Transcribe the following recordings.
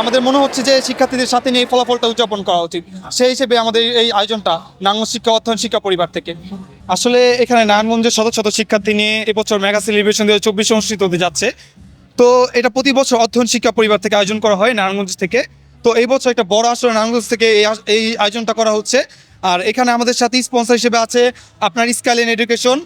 আমাদের মনে হচ্ছে যে শিক্ষার্থীদের সাথে নিয়ে ফলাফলটা উদযাপন করা উচিত। সেই হিসেবে আমাদের এই আয়োজনটা নারায়ণগঞ্জ শিক্ষা অধ্যয়ন শিক্ষা পরিবার থেকে। আসলে এখানে নারায়ণগঞ্জের শত শত শিক্ষার্থী নিয়ে এবছর মেগা সেলিব্রেশন দু হাজার চব্বিশ অনুষ্ঠিত হতে যাচ্ছে। তো এটা প্রতি বছর অধ্যয়ন শিক্ষা পরিবার থেকে আয়োজন করা হয় নারায়ণগঞ্জ থেকে। তো এই বছর একটা বড় আসলে নারায়ণগঞ্জ থেকে এই আয়োজনটা করা হচ্ছে। আর এখানে আমাদের সাথে স্পন্সর হিসেবে আছে আপনার Skylane education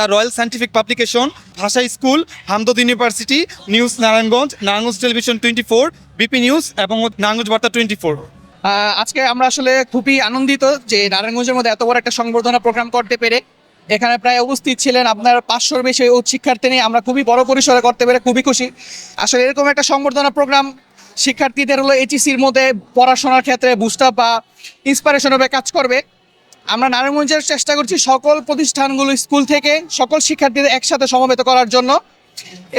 the royal scientific publication, ভাষা school, Hamdard university, news Narayanganj Narayanganj television twenty four, BP news এবং নারায়ণগঞ্জ বার্তা টোয়েন্টি ফোর। আজকে আমরা আসলে খুবই আনন্দিত যে নারায়ণগঞ্জের মধ্যে এত বড় একটা সংবর্ধনা প্রোগ্রাম করতে পেরে এখানে প্রায় উপস্থিত ছিলেন আপনার পাঁচশোর বেশি শিক্ষার্থী নিয়ে। আমরা খুবই বড় পরিসরে করতে পেরে খুবই খুশি। আসলে এরকম একটা সংবর্ধনা প্রোগ্রাম শিক্ষার্থীদের হলো এইচএসির মধ্যে পড়াশোনার ক্ষেত্রে বুস্ট বা ইন্সপিরেশন হবে কাজ করবে। আমরা নারায়ণগঞ্জের চেষ্টা করছি সকল প্রতিষ্ঠানগুলো স্কুল থেকে সকল শিক্ষার্থীদের একসাথে সমবেত করার জন্য।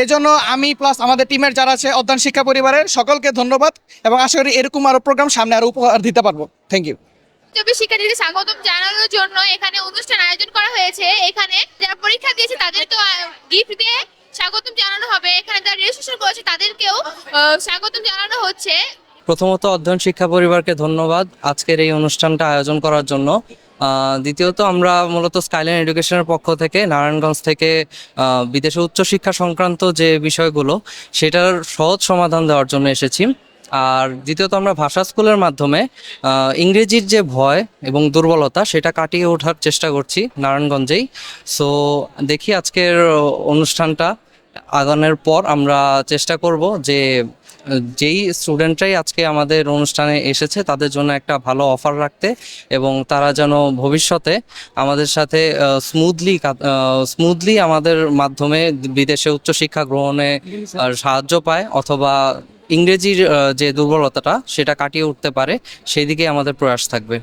এজন্য আমি প্লাস আমাদের টিমের যারা আছে অধ্যয়ন শিক্ষা পরিবারের সকলকে ধন্যবাদ এবং আশা করি এরকম আরও প্রোগ্রাম সামনে আরও উপহার দিতে পারব। থ্যাংক ইউ চব্বিশ শিক্ষার্থীদের স্বাগতম জানানোর জন্য এখানে অনুষ্ঠান আয়োজন করা হয়েছে। এখানে যারা পরীক্ষা দিয়েছে তাদেরকে গিফট দিয়ে স্বাগতম জানানো হবে। এখানে যারা রেজিস্ট্রেশন করেছে তাদেরকেও স্বাগতম জানানো হচ্ছে। প্রথমত অধ্যয়ন শিক্ষা পরিবারকে ধন্যবাদ আজকের এই অনুষ্ঠানটা আয়োজন করার জন্য। দ্বিতীয়ত আমরা মূলত স্কাইলাইন এডুকেশনের পক্ষ থেকে নারায়ণগঞ্জ থেকে বিদেশে উচ্চশিক্ষা সংক্রান্ত যে বিষয়গুলো, সেটার সহজ সমাধান দেওয়ার জন্য এসেছি। আর দ্বিতীয়ত আমরা ভাষা স্কুলের মাধ্যমে ইংরেজির যে ভয় এবং দুর্বলতা, সেটা কাটিয়ে ওঠার চেষ্টা করছি নারায়ণগঞ্জেই। সো দেখি আজকের অনুষ্ঠানটা। আগানোর পর আমরা চেষ্টা করব যে, যেই স্টুডেন্টরাই আজকে আমাদের অনুষ্ঠানে এসেছে তাদের জন্য একটা ভালো অফার রাখতে এবং তারা যেন ভবিষ্যতে আমাদের সাথে স্মুথলি স্মুথলি আমাদের মাধ্যমে বিদেশে উচ্চশিক্ষা গ্রহণে সাহায্য পায় অথবা ইংরেজির যে দুর্বলতাটা সেটা কাটিয়ে উঠতে পারে, সেই দিকে আমাদের প্রয়াস থাকবে।